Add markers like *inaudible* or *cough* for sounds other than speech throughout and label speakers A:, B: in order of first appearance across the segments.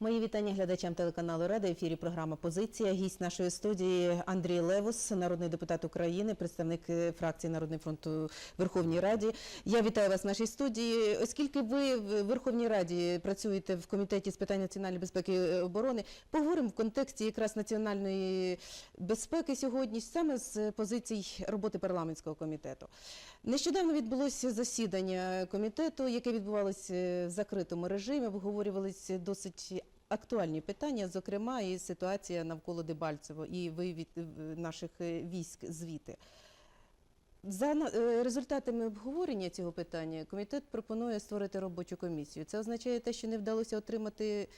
A: Мої вітання глядачам телеканалу Рада. Ефірі програма Позиція. Гість нашої студії Андрій Левус, народний депутат України, представник е, фракції Народний фронт у Верховній Раді. Я вітаю вас в нашій студії. Оскільки ви в Верховній Раді працюєте в комітеті з питань національної безпеки і оборони, поговоримо в контексті якраз національної безпеки сьогодні, саме з позицій роботи парламентського комітету. Нещодавно відбулося засідання комітету, яке відбувалося в закритому режимі. Обговорювалися досить актуальні питання, зокрема, і ситуація навколо Дебальцево і вивід е, наших е, військ звідти. За е, результатами обговорення цього питання комітет пропонує створити робочу комісію. Це означає те, що не вдалося отримати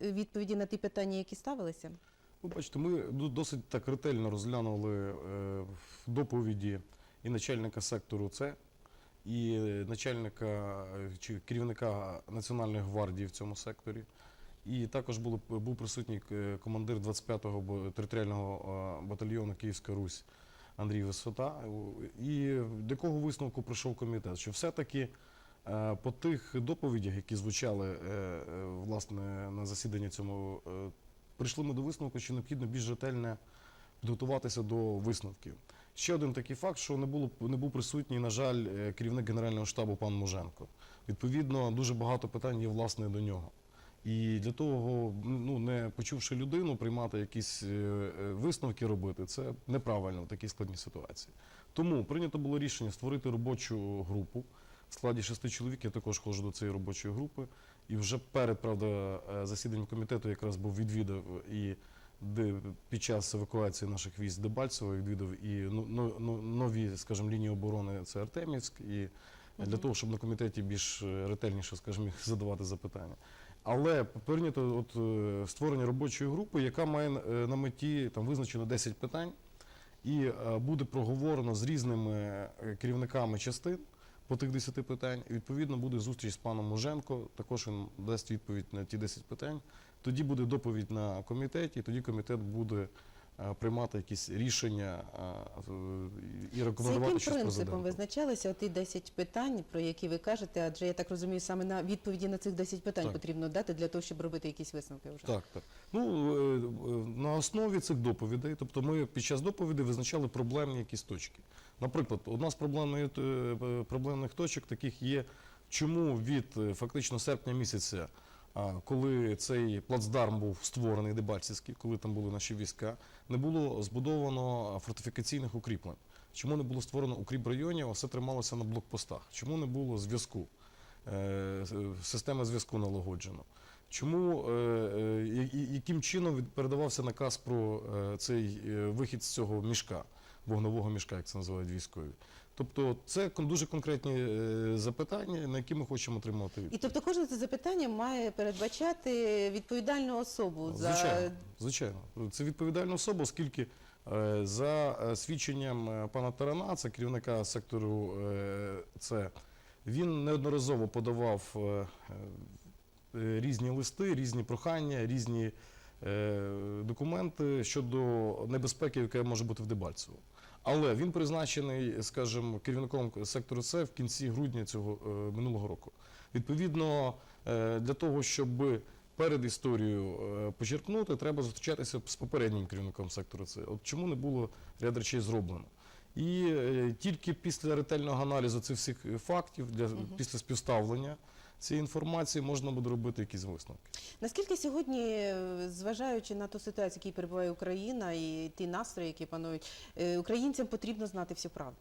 A: відповіді на ті питання, які ставилися?
B: Ви бачите, ми досить так ретельно розглянули в доповіді і начальника сектору С, і начальника чи керівника Національної гвардії в цьому секторі. І також було, був присутній е, командир 25-го територіального е, батальйону Київська Русь Андрій Висота. І до якого висновку прийшов комітет? Що все-таки е, по тих доповідях, які звучали власне на засіданні цьому, прийшли ми до висновку, що необхідно більш ретельно підготуватися до висновків. Ще один такий факт, що не було не був присутній, на жаль, керівник Генерального штабу пан Муженко. Відповідно, дуже багато питань є власне до нього. І для того, ну не почувши людину, приймати якісь е, е, висновки робити, це неправильно в такій складній ситуації. Тому прийнято було рішення створити робочу групу в складі шести чоловік. Я також ходжу до цієї робочої групи. І вже перед правда е, засіданням комітету якраз був відвідав і де під час евакуації наших військ Дебальцево відвідав і ну, ну, ну, нові, скажімо, лінії оборони це Артемівськ, і для того, щоб на комітеті більш ретельніше, скажімо, задавати запитання. Але прийнято от, е, створення робочої групи, яка має е, на меті там визначено 10 питань, і е, буде проговорено з різними керівниками частин по тих 10 питань. І відповідно буде зустріч з паном Муженко. Також він дасть відповідь на ті 10 питань. Тоді буде доповідь на комітеті, тоді комітет буде приймати якісь рішення е, і рекомендувати
A: яким принципом визначалися оті 10 питань, про які ви кажете? Адже я так розумію, саме на відповіді на цих 10 питань
B: Так.
A: потрібно дати для того, щоб робити якісь висновки вже.
B: Так, так. Ну, е, е, на основі цих доповідей, тобто ми під час доповідей визначали проблемні якісь точки. Наприклад, одна з проблемної, е, проблемних точок таких є, чому від е, фактично серпня місяця, коли цей плацдарм був створений Дебальцівський, коли там були наші війська, не було збудовано фортифікаційних укріплень. Чому не було створено укріп районів, а все трималося на блокпостах? Чому не було зв'язку? Е, с- Системи зв'язку налагоджено. Чому е, е, яким чином передавався наказ про е, цей е, вихід з цього мішка, вогнового мішка, як це називають військові? Тобто, це дуже конкретні е, запитання, на які ми хочемо отримати
A: І тобто кожне це запитання має передбачати відповідальну особу за
B: Звичайно, звичайно. Це відповідальна особа, оскільки е, за е, свідченням пана Тарана, це керівника сектору е, С, він неодноразово подавав різні листи, різні прохання, різні документи щодо небезпеки, яка може бути в Дебальцево. Але він призначений, скажімо, керівником сектору С в кінці грудня цього е, минулого року. Відповідно, е, для того, щоб перед історією е, почерпнути, треба зустрічатися з попереднім керівником сектору С. От чому не було ряд речей зроблено? І тільки після ретельного аналізу цих всіх фактів, для, після співставлення цієї інформації, можна буде робити якісь висновки.
A: Наскільки сьогодні, е, зважаючи на ту ситуацію, в якій перебуває Україна і ті настрої, які панують, е, українцям потрібно знати всю правду?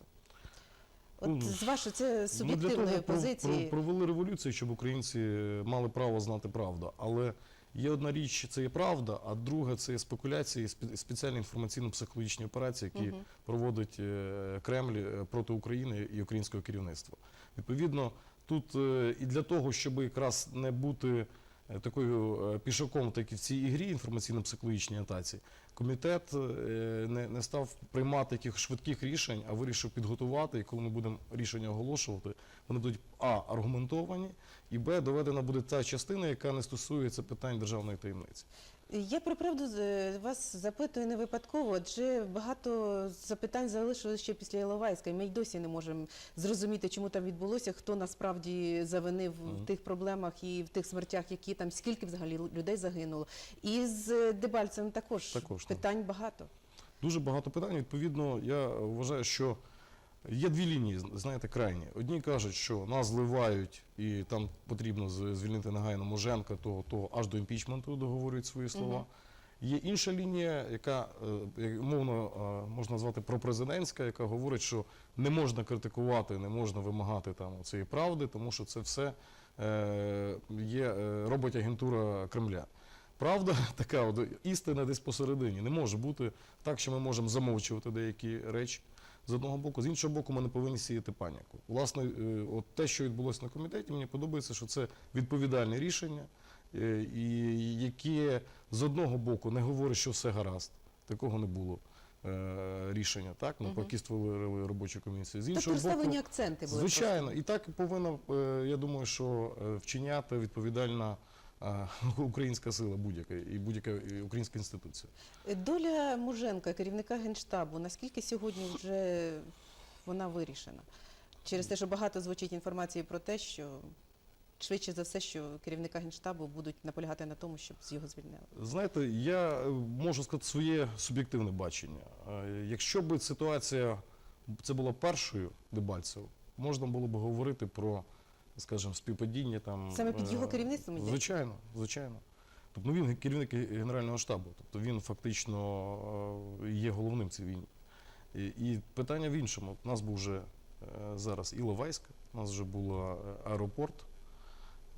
A: От
B: Ну,
A: з вашої це
B: Ну,
A: суб'єктивної
B: того
A: позиції.
B: про- провели революцію, щоб українці мали право знати правду. Але є одна річ, це є правда, а друга це є спекуляції, спеціальні інформаційно-психологічні операції, які
A: Мгм.
B: проводить е, Кремль е, проти України і українського керівництва. Відповідно, тут е, і для того, щоб якраз не бути е, такою е, пішаком, так і в цій ігрі інформаційно-психологічній атаці, комітет не, не став приймати якихось швидких рішень, а вирішив підготувати. І коли ми будемо рішення оголошувати, вони будуть а аргументовані, і б доведена буде та частина, яка не стосується питань державної таємниці.
A: Я про правду е, вас запитую не випадково, адже багато запитань залишилось ще після Іловайська, і ми й досі не можемо зрозуміти, чому там відбулося, хто насправді завинив в тих проблемах і в тих смертях, які там, скільки взагалі людей загинуло. І з Дебальцем також,
B: Також, так.
A: питань багато.
B: Дуже багато питань. Відповідно, я вважаю, що є дві лінії, знаєте, крайні. Одні кажуть, що нас зливають і там потрібно звільнити негайно Муженка, того, того аж до імпічменту договорюють свої слова.
A: Мгм.
B: Є інша лінія, яка е, мовно е, можна назвати пропрезидентська, яка говорить, що не можна критикувати, не можна вимагати там цієї правди, тому що це все е, є, робить агентура Кремля. Правда *laughs* така, істина десь посередині. Не може бути так, що ми можемо замовчувати деякі речі з одного боку, з іншого боку, ми не повинні сіяти паніку. Власне, е, от те, що відбулося на комітеті, мені подобається, що це відповідальне рішення, е, і яке з одного боку не говорить, що все гаразд. Такого не було е, рішення. Так,
A: Мгм.
B: навпаки, створили робочу комісію. З
A: Тобто
B: іншого боку,
A: акценти були.
B: Звичайно, і так повинна, я думаю, що вчиняти відповідальна *laughs* українська сила будь-яка і будь-яка е, українська інституція.
A: Доля Муженка, керівника Генштабу, наскільки сьогодні вже вона вирішена? Через те, що багато звучить інформації про те, що швидше за все, що керівника Генштабу будуть наполягати на тому, щоб з його звільнили.
B: Знаєте, я е, можу сказати своє суб'єктивне бачення. Е, Якщо б ситуація це була першою Дебальцево, можна було б говорити про, скажімо, співпадіння там.
A: Саме під
B: е,
A: його керівництвом йдеться?
B: Звичайно, звичайно. Тобто ну, він керівник Генерального штабу, тобто він фактично е, є головним в цій війні. І, питання в іншому. У нас був вже е, зараз Іловайськ, у нас вже е, аеропорт,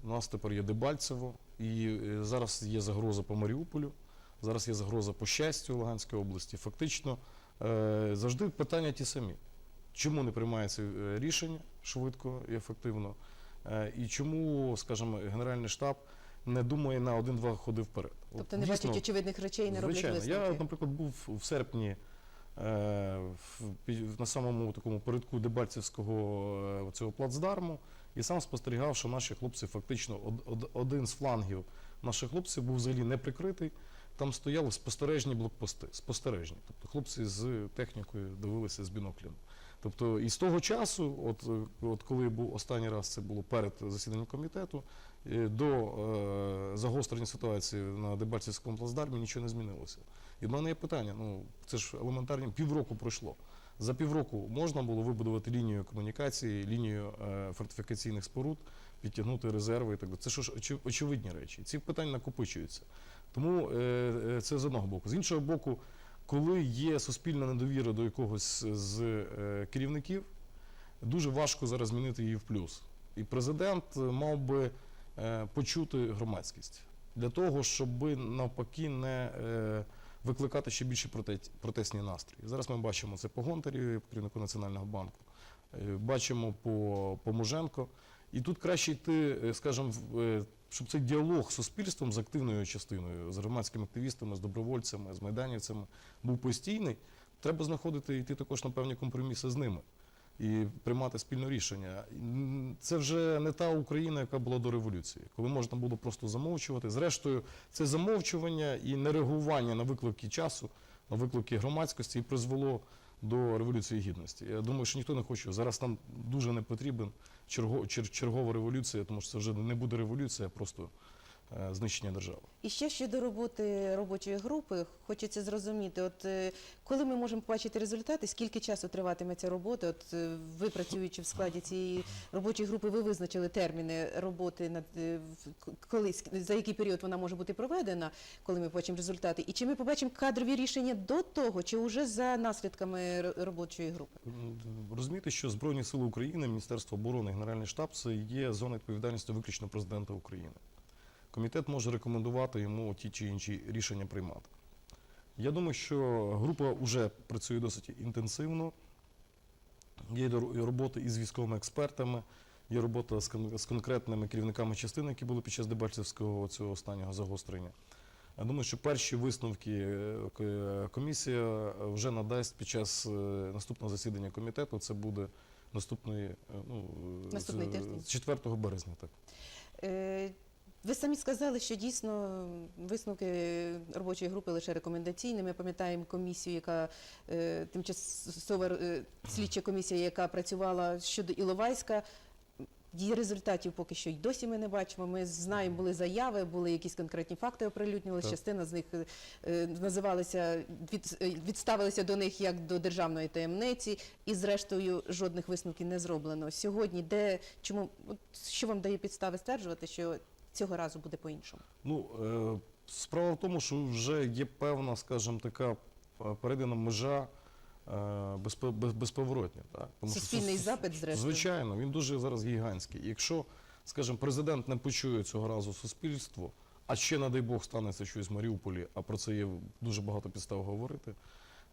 B: у нас тепер є Дебальцево, і е, зараз є загроза по Маріуполю, зараз є загроза по щастю Луганської області. Фактично е, завжди питання ті самі. Чому не приймається е, рішення швидко і ефективно? Е, І чому, скажімо, Генеральний штаб не думає на один-два ходи вперед? От
A: Тобто не
B: дійсно,
A: бачать очевидних речей не роблять висновки.
B: я, наприклад, був в серпні е, на самому такому передку Дебальцівського е, цього плацдарму і сам спостерігав, що наші хлопці фактично од, од- один з флангів наших хлопців був взагалі не прикритий. Там стояли спостережні блокпости, спостережні. Тобто хлопці з технікою дивилися з біноклем. Тобто, і з того часу, от, е, от коли був останній раз, це було перед засіданням комітету, е, до е, загострення ситуації на Дебальцівському плацдармі нічого не змінилося. І в мене є питання: ну це ж елементарні півроку пройшло. За півроку можна було вибудувати лінію комунікації, лінію е, фортифікаційних споруд, підтягнути резерви і так далі. Це ж очевидні речі. Ці питання накопичуються. Тому е, е, це з одного боку. З іншого боку, коли є суспільна недовіра до якогось з е, керівників, дуже важко зараз змінити її в плюс. І президент е, мав би е, почути громадськість для того, щоб навпаки не викликати ще більше проте- протестні настрої. Зараз ми бачимо це по Гонтарі, керівнику Національного банку, бачимо по, по. І тут краще йти, е, скажімо, е, щоб цей діалог з суспільством, з активною частиною, з громадськими активістами, з добровольцями, з майданівцями був постійний. Треба знаходити і йти також на певні компроміси з ними і приймати спільне рішення. Це вже не та Україна, яка була до революції, коли можна було просто замовчувати. Зрештою, це замовчування і нереагування на виклики часу, на виклики громадськості і призвело до революції гідності. Я думаю, що ніхто не хоче. Зараз нам дуже не потрібен чергова революція, тому що це вже не буде революція, а просто знищення держави.
A: І ще щодо роботи робочої групи, хочеться зрозуміти, от е, коли ми можемо побачити результати, скільки часу триватиме ця робота? От е, ви працюючи в складі цієї робочої групи, ви визначили терміни роботи над е, коли за який період вона може бути проведена, коли ми побачимо результати, і чи ми побачимо кадрові рішення до того, чи вже за наслідками робочої групи?
B: Розумієте, що Збройні Сили України, Міністерство оборони, Генеральний штаб це є зона відповідальності виключно президента України. Комітет може рекомендувати йому ті чи інші рішення приймати. Я думаю, що група вже працює досить інтенсивно. Є ро- робота із військовими експертами, є робота з, кон- з конкретними керівниками частин, які були під час Дебальцевського цього останнього загострення. Я думаю, що перші висновки е, комісія вже надасть під час е, наступного засідання комітету. Це буде наступний, е, ну,
A: Наступний тиждень.
B: 4 березня. Так.
A: Ви самі сказали, що дійсно висновки робочої групи лише рекомендаційні. Ми пам'ятаємо комісію, яка е, тимчасова е, слідча комісія, яка працювала щодо Іловайська. Її результатів поки що й досі ми не бачимо. Ми знаємо, були заяви, були якісь конкретні факти оприлюднювалися.
B: Так.
A: Частина з них е, називалися від, відставилися до них як до державної таємниці, і зрештою жодних висновків не зроблено. Сьогодні, де чому от що вам дає підстави стверджувати, що цього разу буде по-іншому?
B: Ну, е, справа в тому, що вже є певна, скажімо, така е, перейдена межа е, безповоротня. Так? Тому
A: Суспільний
B: сус-
A: запит, зрештою.
B: Звичайно, він дуже зараз гігантський. Якщо, скажімо, президент не почує цього разу суспільство, а ще, не дай Бог, станеться щось в Маріуполі, а про це є дуже багато підстав говорити.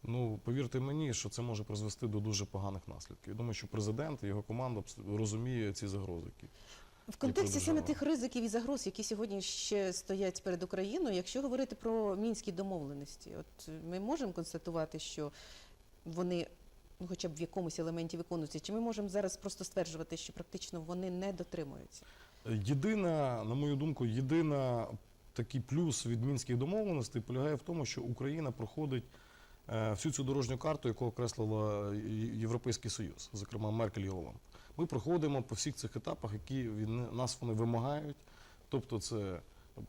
B: Ну, повірте мені, що це може призвести до дуже поганих наслідків. Я думаю, що президент і його команда розуміє ці загрози.
A: В контексті саме тих ризиків і загроз, які сьогодні ще стоять перед Україною, якщо говорити про мінські домовленості, от ми можемо констатувати, що вони ну, хоча б в якомусь елементі виконуються, чи ми можемо зараз просто стверджувати, що практично вони не дотримуються?
B: Єдина, на мою думку, єдина такий плюс від мінських домовленостей полягає в тому, що Україна проходить е, всю цю дорожню карту, яку окреслила Європейський Союз, зокрема Меркель і Оланд. Ми проходимо по всіх цих етапах, які від нас вони вимагають. Тобто, це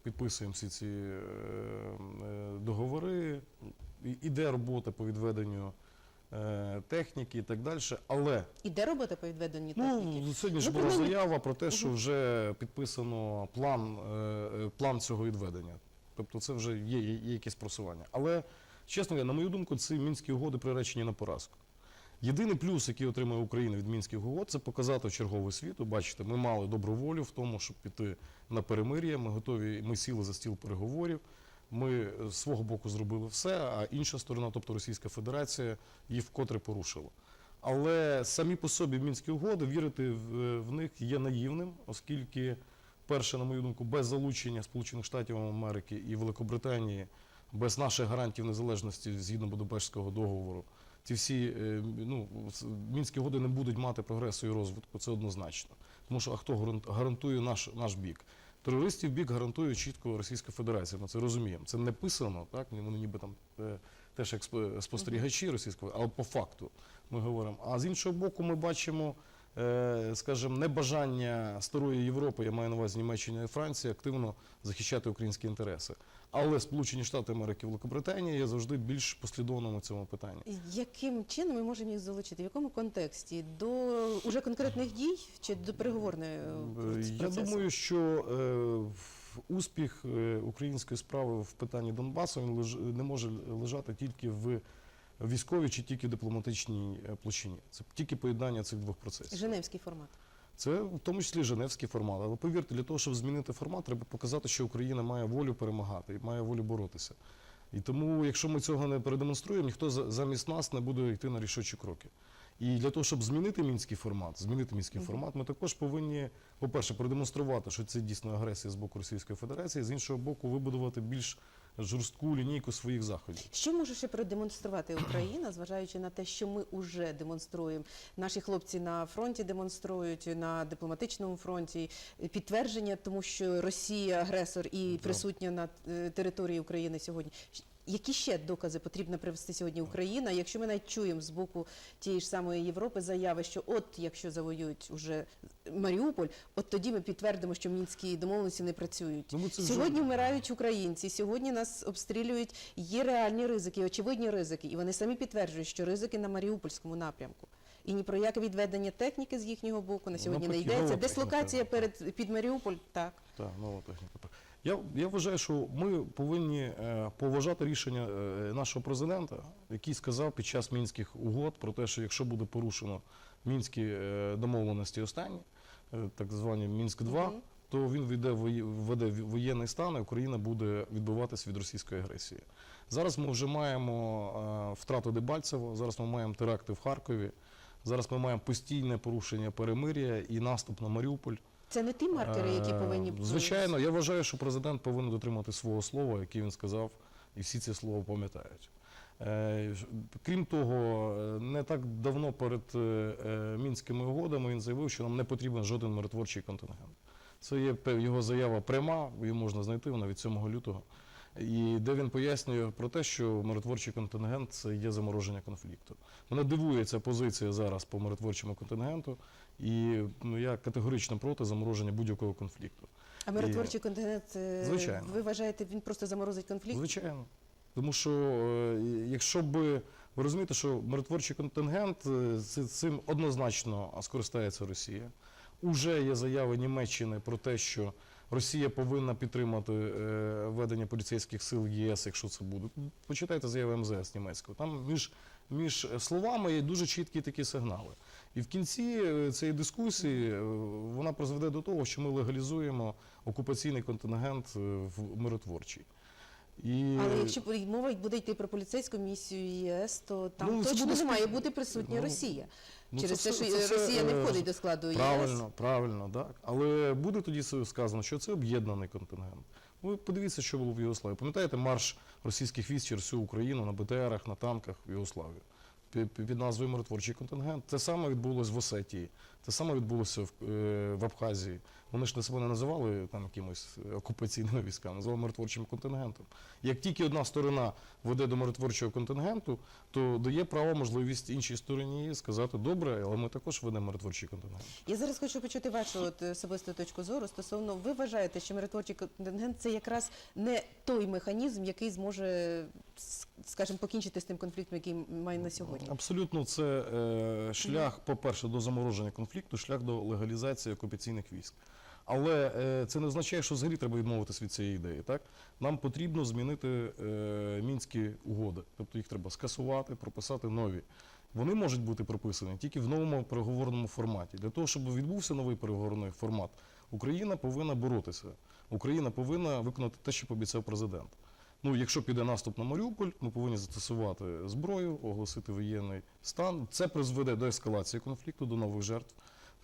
B: підписуємо всі ці е, е, договори, і- іде робота по відведенню е, техніки і так далі. Але
A: Іде робота по відведенню техніки?
B: Ну, сьогодні ж
A: Ну,
B: була заява про те, що вже підписано план, план цього відведення. Тобто це вже є, є, є якесь просування. Але, чесно, на мою думку, ці мінські угоди приречені на поразку. Єдиний плюс, який отримує Україна від мінських угод, це показати черговий світу. Бачите, ми мали добру волю в тому, щоб піти на перемир'я. Ми готові, ми сіли за стіл переговорів. Ми е, з свого боку зробили все, а інша сторона, тобто Російська Федерація, її вкотре порушила. Але самі по собі мінські угоди вірити в, в них є наївним, оскільки, перше, на мою думку, без залучення Сполучених Штатів Америки і Великобританії, без наших гарантій незалежності згідно Будапештського договору, ці всі е, ну, мінські угоди не будуть мати прогресу і розвитку, це однозначно. Тому що а хто гарант- гарантує наш, наш бік? Терористів бік гарантує чітко Російська Федерація. Ми це розуміємо. Це не писано, так вони ніби там е, теж як спо- спостерігачі російської, але по факту ми говоримо. А з іншого боку, ми бачимо, е, скажімо, небажання старої Європи, я маю на увазі Німеччини і Франції, активно захищати українські інтереси. Але Сполучені Штати Америки і Великобританія є завжди більш послідовними в цьому питанні.
A: Яким чином ми можемо їх залучити? В якому контексті? До уже конкретних дій чи до переговорної е,
B: Е, Я думаю, що е, успіх е, української справи в питанні Донбасу він леж- не може лежати тільки в військовій чи тільки в дипломатичній площині. Це тільки поєднання цих двох процесів.
A: Женевський формат.
B: Це в тому числі Женевський формат. Але повірте, для того, щоб змінити формат, треба показати, що Україна має волю перемагати і має волю боротися. І тому, якщо ми цього не передемонструємо, ніхто замість нас не буде йти на рішучі кроки. І для того, щоб змінити мінський формат, змінити мінський формат, ми також повинні, по-перше, продемонструвати, що це дійсно агресія з боку Російської Федерації, з іншого боку, вибудувати більш жорстку лінійку своїх заходів.
A: Що може ще продемонструвати Україна, зважаючи на те, що ми вже демонструємо? Наші хлопці на фронті демонструють на дипломатичному фронті підтвердження, тому що Росія агресор і присутня на е, території України сьогодні. Які ще докази потрібно привести сьогодні Україна? Якщо ми навіть чуємо з боку тієї ж самої Європи заяви, що от якщо завоюють уже Маріуполь, от тоді ми підтвердимо, що мінські домовленості не працюють.
B: Ну,
A: Сьогодні вмирають українці, сьогодні нас обстрілюють. Є реальні ризики, очевидні ризики, і вони самі підтверджують, що ризики на Маріупольському напрямку. І ні про яке відведення техніки з їхнього боку на сьогодні не йдеться. Дислокація перед під Маріуполь, так.
B: Так, нова техніка. Я, я вважаю, що ми повинні е, поважати рішення е, нашого президента, який сказав під час мінських угод про те, що якщо буде порушено мінські е, домовленості останні, так звані Мінськ 2
A: Мгм.
B: то він введе, введе воєнний стан, і Україна буде відбиватися від російської агресії. Зараз ми вже маємо втрату Дебальцево, зараз ми маємо теракти в Харкові, зараз ми маємо постійне порушення перемир'я і наступ на Маріуполь.
A: Це не ті маркери, які
B: Е,
A: повинні б-
B: Звичайно, я вважаю, що президент повинен дотримати свого слова, яке він сказав, і всі ці слова пам'ятають. Е, Крім того, е, не так давно перед мінськими угодами він заявив, що нам не потрібен жоден миротворчий контингент. Це є його заява пряма, її можна знайти, вона від 7 лютого. І де він пояснює про те, що миротворчий контингент це є замороження конфлікту. Мене дивує ця позиція зараз по миротворчому контингенту, і ну, я категорично проти замороження будь-якого конфлікту.
A: А миротворчий континент, е,
B: Звичайно.
A: ви вважаєте, він просто заморозить конфлікт?
B: Звичайно. Тому що е, якщо би ви розумієте, що миротворчий контингент е, цим однозначно скористається Росія. Уже є заяви Німеччини про те, що Росія повинна підтримати ведення поліцейських сил ЄС, якщо це буде. Почитайте заяви МЗС німецького. Там між, між словами є дуже чіткі такі сигнали. І в кінці е, цієї дискусії е, вона призведе до того, що ми легалізуємо окупаційний контингент е, в миротворчий. І...
A: Але якщо мова буде йти про поліцейську місію ЄС, то там
B: Ну,
A: точно
B: буде
A: не має бути присутня
B: Ну,
A: Росія.
B: ну,
A: Через
B: це
A: те, що
B: це
A: Росія не
B: е,
A: входить до складу ЄС.
B: Правильно, правильно, так. Але буде тоді сказано, що це об'єднаний контингент. Ви подивіться, що було в Йогославі. Пам'ятаєте марш російських військ через всю Україну на БТРах, на танках в пі- під назвою Миротворчий контингент. Те саме відбулося в Осетії, те саме відбулося в, е, в Абхазії. Вони ж на себе не називали там якимось окупаційними військами, називали миротворчим контингентом. Як тільки одна сторона веде до миротворчого контингенту, то дає право можливість іншій стороні сказати добре, але ми також ведемо миротворчий контингент.
A: Я зараз хочу почути вашу от, особисту точку зору стосовно, ви вважаєте, що миротворчий контингент це якраз не той механізм, який зможе, скажімо, покінчити з тим конфліктом, який має на сьогодні?
B: Абсолютно, це е, шлях, по-перше, до замороження конфлікту, шлях до легалізації окупаційних військ. Але е, це не означає, що взагалі треба відмовитися від цієї ідеї. Так? Нам потрібно змінити е, мінські угоди, тобто їх треба скасувати, прописати нові. Вони можуть бути прописані тільки в новому переговорному форматі. Для того, щоб відбувся новий переговорний формат, Україна повинна боротися. Україна повинна виконати те, що пообіцяв президент. Ну, якщо піде наступ на Маріуполь, ми повинні застосувати зброю, оголосити воєнний стан. Це призведе до ескалації конфлікту, до нових жертв.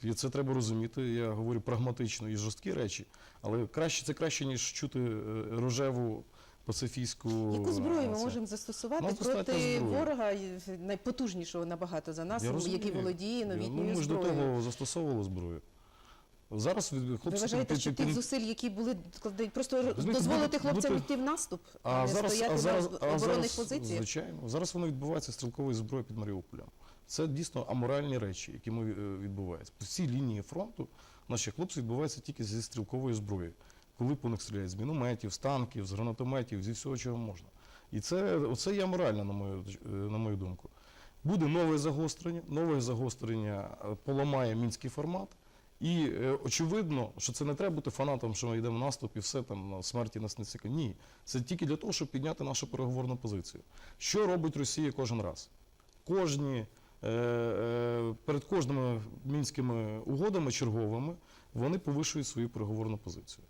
B: І це треба розуміти. Я говорю прагматично і жорсткі речі, але краще це краще, ніж чути е, рожеву пацифійську.
A: Яку зброю ми
B: е,
A: можемо застосувати
B: Нас
A: проти ворога найпотужнішого набагато за нас, який володіє
B: Ну,
A: новітньою
B: ми ж до того застосовували зброю. Зараз від-
A: Ви
B: хлопці
A: вважаєте, що тих зусиль, які були просто
B: Розумієте,
A: дозволити
B: бути-
A: хлопцям
B: бути-
A: йти в наступ, а, не стояти на
B: а
A: оборонних
B: зараз,
A: позиціях?
B: Звичайно, зараз воно відбувається стрілковою зброєю під Маріуполем. Це дійсно аморальні речі, які ми, е, відбуваються. По всій лінії фронту наші хлопці відбуваються тільки зі стрілкової зброї. Коли по них стріляють з мінометів, з танків, з гранатометів, зі всього, чого можна. І це, оце є аморально, на мою, е, на мою думку. Буде нове загострення, нове загострення е, поламає мінський формат. І е, очевидно, що це не треба бути фанатом, що ми йдемо в наступ і все там на смерті нас не цікавить. Ні, це тільки для того, щоб підняти нашу переговорну позицію. Що робить Росія кожен раз? Кожні, е, е, перед кожними мінськими угодами черговими вони повишують свою переговорну позицію.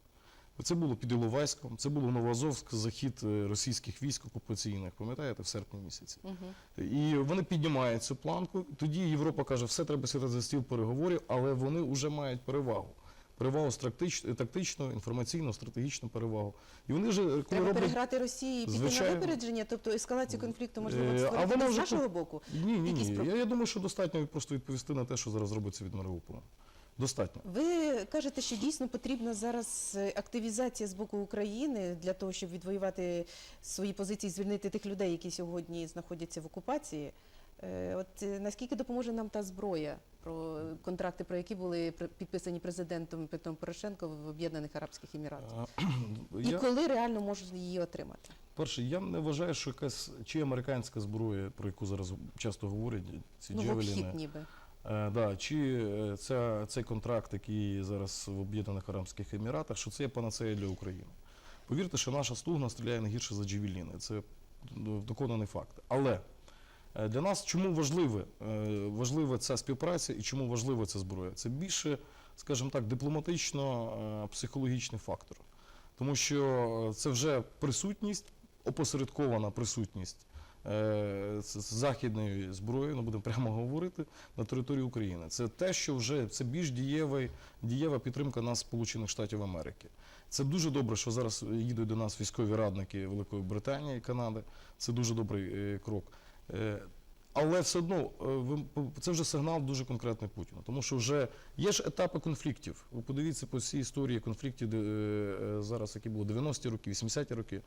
B: Це було під Іловайськом, це було Новоазовськ, захід е, російських військ окупаційних, пам'ятаєте, в серпні місяці.
A: Мгм.
B: І вони піднімають цю планку. Тоді Європа каже, все треба сідати за стіл переговорів, але вони вже мають перевагу. Перевагу тактичну, інформаційну, стратегічну перевагу. І вони вже коли
A: Треба
B: роблять
A: переграти Росії і піти на випередження, тобто ескалацію конфлікту можливо
B: Е,
A: створити з нашого боку.
B: ні, ні, ні. Я, я думаю, що достатньо просто відповісти на те, що зараз робиться від Маріуполя. Достатньо.
A: Ви кажете, що дійсно потрібна зараз е, активізація з боку України для того, щоб відвоювати свої позиції, звільнити тих людей, які сьогодні знаходяться в окупації. Е, От е, наскільки допоможе нам та зброя, про контракти, про які були підписані президентом Петром Порошенко в Об'єднаних Арабських Еміратах? *clears throat* І
B: Я,
A: коли реально можуть її отримати?
B: перше, я не вважаю, що якась чи американська зброя, про яку зараз часто говорять, ці
A: Ну,
B: джевеліни.
A: ніби.
B: Е, да, чи е, ця, цей контракт, який зараз в Об'єднаних Арабських Еміратах, що це є панацея для України. Повірте, що наша стугна стріляє не гірше за джевеліни. Це ну, доконаний факт. Але е, для нас чому важливе, е, важлива ця співпраця і чому важлива ця зброя? Це більше, скажімо так, дипломатично-психологічний фактор. Тому що е, це вже присутність, опосередкована присутність е, з- з західної зброї, ну будемо прямо говорити, на території України. Це те, що вже це більш дієвий, дієва підтримка нас, Сполучених Штатів Америки. Це дуже добре, що зараз їдуть до нас військові радники Великої Британії і Канади. Це дуже добрий е, крок. Е, Але все одно е, це вже сигнал дуже конкретний Путіну. Тому що вже є ж етапи конфліктів. Ви подивіться по всій історії конфліктів, е, е, зараз, які були 90-ті роки, 80-ті роки.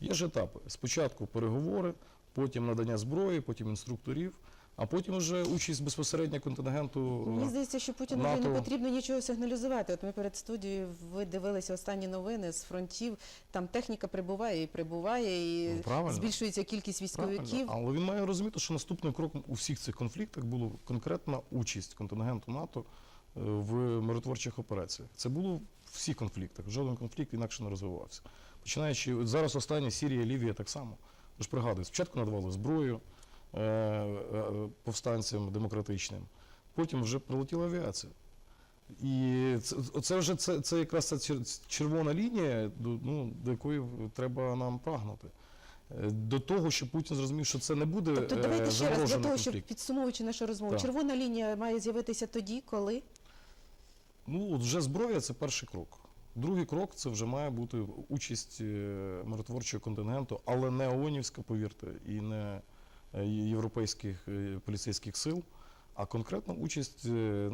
B: Є ж етапи. Спочатку переговори, потім надання зброї, потім інструкторів, а потім вже участь безпосередньо контингенту. е,
A: Мені здається, що Путіну
B: НАТО.
A: не потрібно нічого сигналізувати. От ми перед студією ви дивилися останні новини з фронтів. Там техніка прибуває і прибуває, і
B: Ну,
A: збільшується кількість військовиків.
B: Правильно. Але він має розуміти, що наступним кроком у всіх цих конфліктах була конкретна участь контингенту НАТО е, в миротворчих операціях. Це було в всіх конфліктах. Жоден конфлікт інакше не розвивався. Починаючи зараз остання Сірія, Лівія так само. Ви ж пригадуєте, спочатку надавали зброю е, е, повстанцям демократичним, потім вже прилетіла авіація. І це, це вже це, це якраз ця червона лінія, до, ну, до якої треба нам прагнути. Е, До того, щоб Путін зрозумів, що це не буде
A: Тобто давайте ще раз для того, щоб підсумовуючи нашу розмову,
B: Так.
A: червона лінія має з'явитися тоді, коли
B: Ну, от вже зброя це перший крок. Другий крок це вже має бути участь е, миротворчого контингенту, але не ООНівська, повірте, і не е, європейських е, поліцейських сил, а конкретно участь е,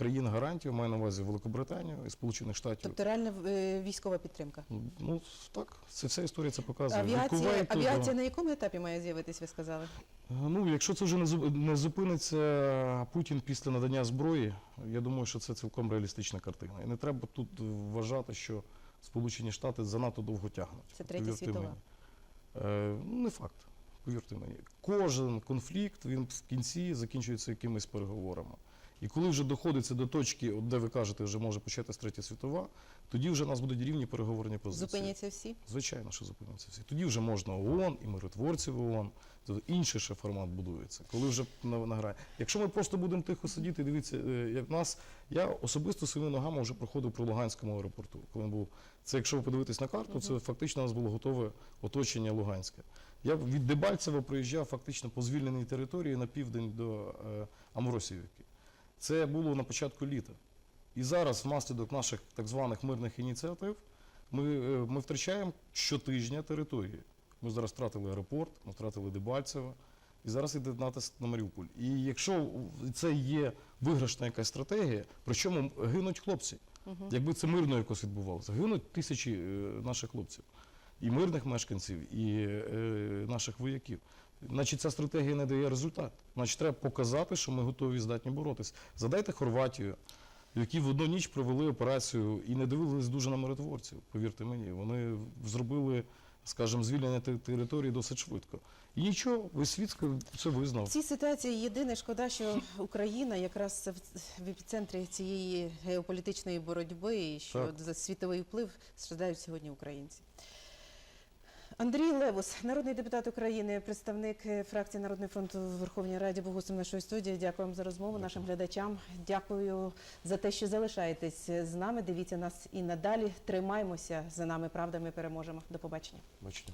B: наших країн-гарантів, маю на увазі Великобританію і Сполучених Штатів.
A: тобто реальна е, військова підтримка.
B: Ну так, це вся історія це показує. Від
A: Авіація,
B: Кувейту до-
A: авіація на якому етапі має з'явитись, ви сказали?
B: Ну, якщо це вже не зу- не зупиниться Путін після надання зброї, я думаю, що це цілком реалістична картина. І не треба тут вважати, що Сполучені Штати занадто довго тягнуть.
A: Це третя
B: Повірте
A: світова.
B: мені. Е, ну, не факт. Повірте мені. Кожен конфлікт він в кінці закінчується якимись переговорами. І коли вже доходиться до точки, от де ви кажете, вже може початись третя світова, тоді вже у нас будуть рівні переговорні позиції.
A: Зупиняться всі?
B: Звичайно, що зупиняться всі. Тоді вже можна ООН і миротворців ООН. Тобто інший ще формат будується, коли вже награє. Якщо ми просто будемо тихо сидіти, дивіться, е, як нас, я особисто своїми ногами вже проходив про Луганському аеропорту. Коли був це, якщо ви подивитесь на карту, це фактично у нас було готове оточення Луганське. Я від Дебальцева проїжджав фактично по звільненій території на південь до е, Амросівки. Це було на початку літа. І зараз, внаслідок наших так званих мирних ініціатив, ми, е, ми втрачаємо щотижня території. Ми зараз втратили аеропорт, ми втратили Дебальцево, і зараз йде натиск на Маріуполь. І якщо це є виграшна якась стратегія, причому гинуть хлопці. Якби це мирно якось відбувалося, гинуть тисячі е, наших хлопців, і мирних мешканців, і е, наших вояків. Значить, ця стратегія не дає результат. Значить, треба показати, що ми готові і здатні боротися. Задайте Хорватію, які в одну ніч провели операцію і не дивились дуже на миротворців. Повірте мені, вони зробили, скажімо, звільнення території досить швидко. І нічого, весь світ це
A: В
B: визнав.
A: цій ситуації єдине шкода, що Україна якраз в- в епіцентрі цієї геополітичної боротьби, і що
B: Так.
A: за світовий вплив страждають сьогодні українці. Андрій Левус, народний депутат України, представник е, фракції Народний фронт у Верховній Раді, був гостем нашої студії. Дякуємо за розмову, нашим глядачам. Дякую за те, що залишаєтесь з нами. Дивіться нас і надалі. Тримаймося за нами. Правда, ми переможемо. До побачення.
B: Бачите.